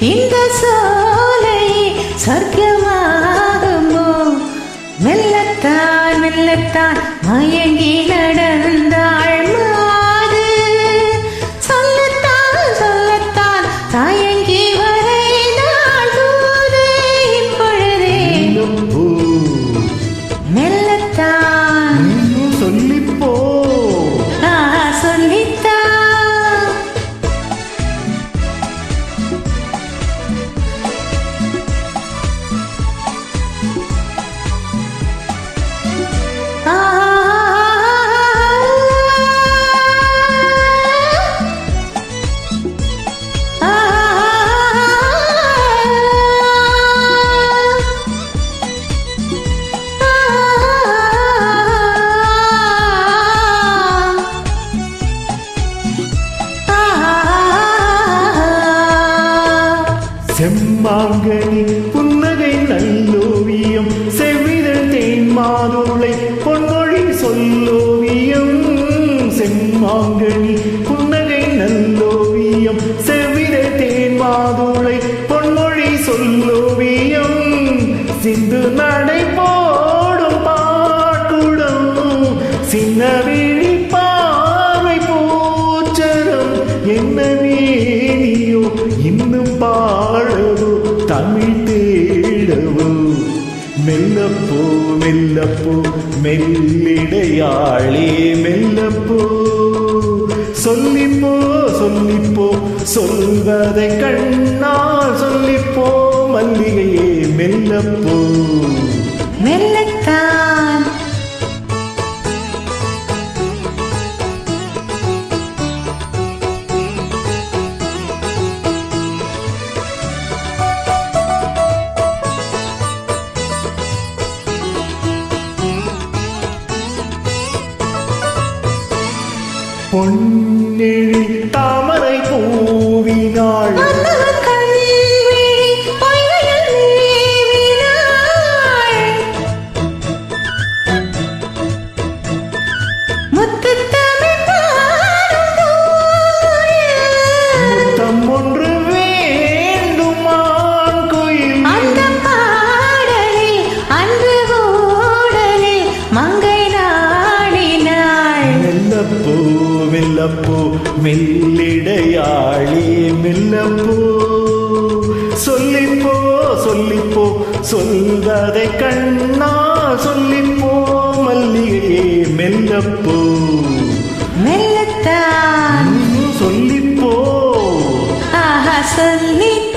இந்த சோலை சொர்க்கமாகுமோ? மெல்லத்தான் மெல்லத்தான் மயங்க மாங்கனி புன்னகை நல்லோவியம் செவிதழ் தேன் மாதுளை பொன்மொழி சொல்லோவியம். செம்மாங்கனி புன்னகை நல்லோவியம் செவிதழ் தேன் மாதுளை பொன்மொழி சொல்லோவியம். சிந்து நடை போடும் பாட்டுடம் சின்ன விழி பார்வை பூச்சரம் என்ன வேணியோ இன்னும் பா மெல்லப்போ மெல்லப்போ மெல்லிடையாளே மெல்லப்போ. சொல்லிப்போ சொல்லிப்போ சொல்வதை கண்ணா சொல்லிப்போ மல்லிகையே மெல்லப்போ. மெல்லத்தான் பொன்னெழி தாமரை பூவினாள் மெல்லப்போ மெல்லிடையாளி மெல்லப்போ. சொல்லிப்போ சொல்லிப்போ சொல்வதை கண்ணா சொல்லிப்போ மல்லிகையே மெல்லப்போ. மெல்லத்தான். சொல்லிப்போ. ஆஹா சொல்லித்தான்